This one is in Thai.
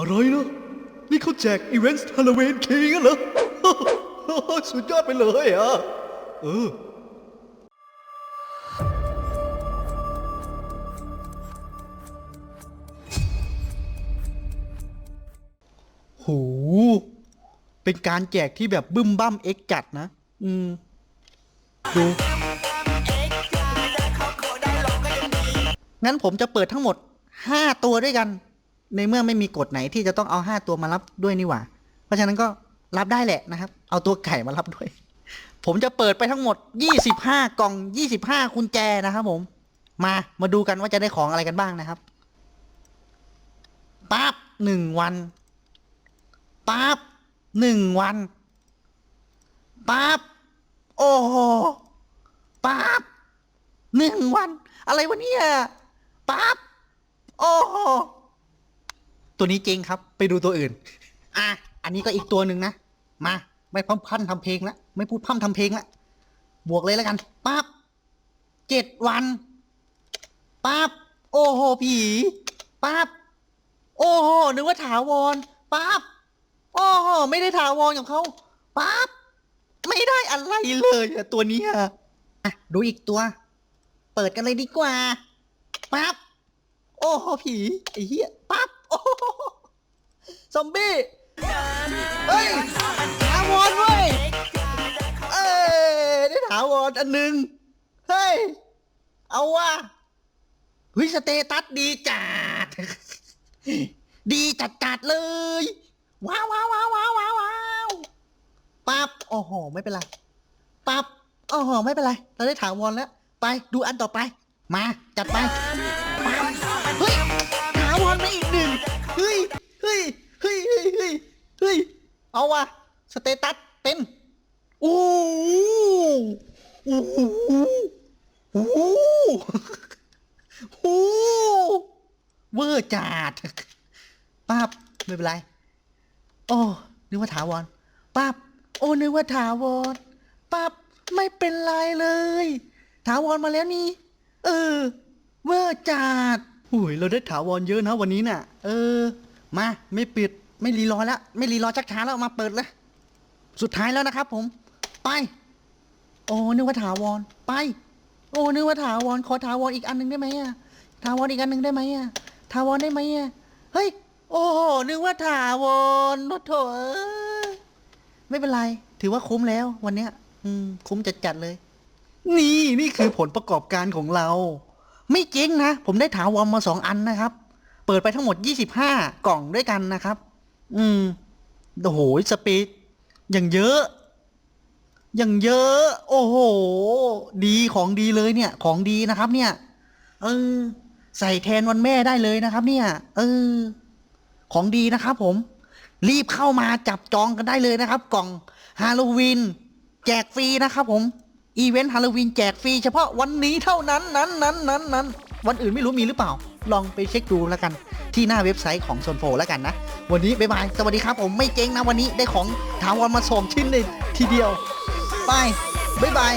อะไรเนาะนี่เขาแจกอีเวนต์ฮาโลวีนคิงกันเหรอ สุดยอดไปเลยอะ เออ โห เป็นการแจกที่แบบบึ้มบั้มเอ็กจัดนะ อืม ดู งั้นผมจะเปิดทั้งหมด 5 ตัวด้วยกัน ในเมื่อไม่มีกฎไหนที่จะต้องเอา5ตัวมารับด้วยนี่หว่า เพราะฉะนั้นก็รับได้แหละนะครับ เอาตัวไก่มารับด้วย ผมจะเปิดไปทั้งหมด25กล่อง25กุญแจนะครับผม มามาดูกันว่าจะได้ของอะไรกันบ้างนะครับปั๊บหนึ่งวันปั๊บหนึ่งวันปั๊บโอ้โหปั๊บหนึ่งวัน อะไรวะเนี่ยปั๊บ ตัวนี้เจริงครับ ไปดูตัวอื่น อะ อันนี้ก็อีกตัวหนึ่งนะ มา ไม่พัมพันทำเพลงละ ไม่พูดพั่มทำเพลงละ บวกเลยแล้วกันปั๊บเจ็ดวันปั๊บโอ้โห ผีปั๊บโอ้โห นึกว่าถาวรปั๊บโอ้โห ไม่ได้ถาวรกับเขาปั๊บไม่ได้อะไรเลยอะตัวนี้อะ ดูอีกตัว เปิดกันเลยดีกว่าปั๊บโอ้โห ผี ไอ้เหี้ยปั๊บ ซอมบี้ เฮ้ยถาวรเว้ย เอ้ยได้ถาวรอันหนึ่งเฮ้ย เอาว่ะเฮ้ยสเตตัสดีจัด ดีจัดจัดเลย ว้าวว้าวว้าวว้าวว้าวว้าวปั๊บโอ้โห ไม่เป็นไร ปั๊บโอ้โห ไม่เป็นไร เราได้ถาวรแล้ว ไปดูอันต่อไป มา จัดไป เอาว่ะสเตตัสเป็นอู้หูอู้อู้หูอู้เวอร์จัดปั๊บไม่เป็นไร โอ้ นึกว่าถาวรปั๊บโอ้ นึกว่าถาวรปั๊บไม่เป็นไรเลย ถาวรมาแล้วนี่ เออ เวอร์จัดหุยเราได้ถาวรเยอะนะวันนี้น่ะ เออ มา ไม่ปิด ไม่รีรอแล้วไม่รีรอชักช้าแล้วมาเปิดเลย สุดท้ายแล้วนะครับผม ไป โอ้นึกว่าถาวร ไป โอ้นึกว่าถาวร ขอถาวรอีกอันหนึ่งได้ไหมอะ ถาวรอีกอันหนึ่งได้ไหมอะ ถาวรได้ไหมอะ เฮ้ย โอ้โห นึกว่าถาวรโนโถอยไม่เป็นไร ถือว่าคุ้มแล้ว วันเนี้ย อืม คุ้มจัดๆเลย นี่นี่คือผลประกอบการของเรา ไม่เจ๊งนะ ผมได้ถาวรมาสองอันนะครับ เปิดไปทั้งหมด 25 กล่องด้วยกันนะครับ อืมโอ้โหสปีดอย่างเยอะ อย่างเยอะ โอ้โห ดีของดีเลยเนี่ย ของดีนะครับ เนี่ย เออ ใส่แทนวันแม่ได้เลยนะครับ เนี่ย เออ ของดีนะครับ ผม รีบเข้ามาจับจองกันได้เลยนะครับ กล่องฮาโลวีนแจกฟรีนะครับ ผม อีเวนต์ฮาโลวีนแจกฟรีเฉพาะวันนี้เท่านั้นนั้นนั้นนั้นนั้นวันอื่นไม่รู้มีหรือเปล่า ลองไปเช็คดูแล้วกัน ที่หน้าเว็บไซต์ของโซนโฟแล้วกันนะ วันนี้บ๊ายบาย สวัสดีครับผมไม่เจ๊งนะวันนี้ได้ของถาวรมาส่งชิ้นเลยทีเดียว ไปบ๊ายบาย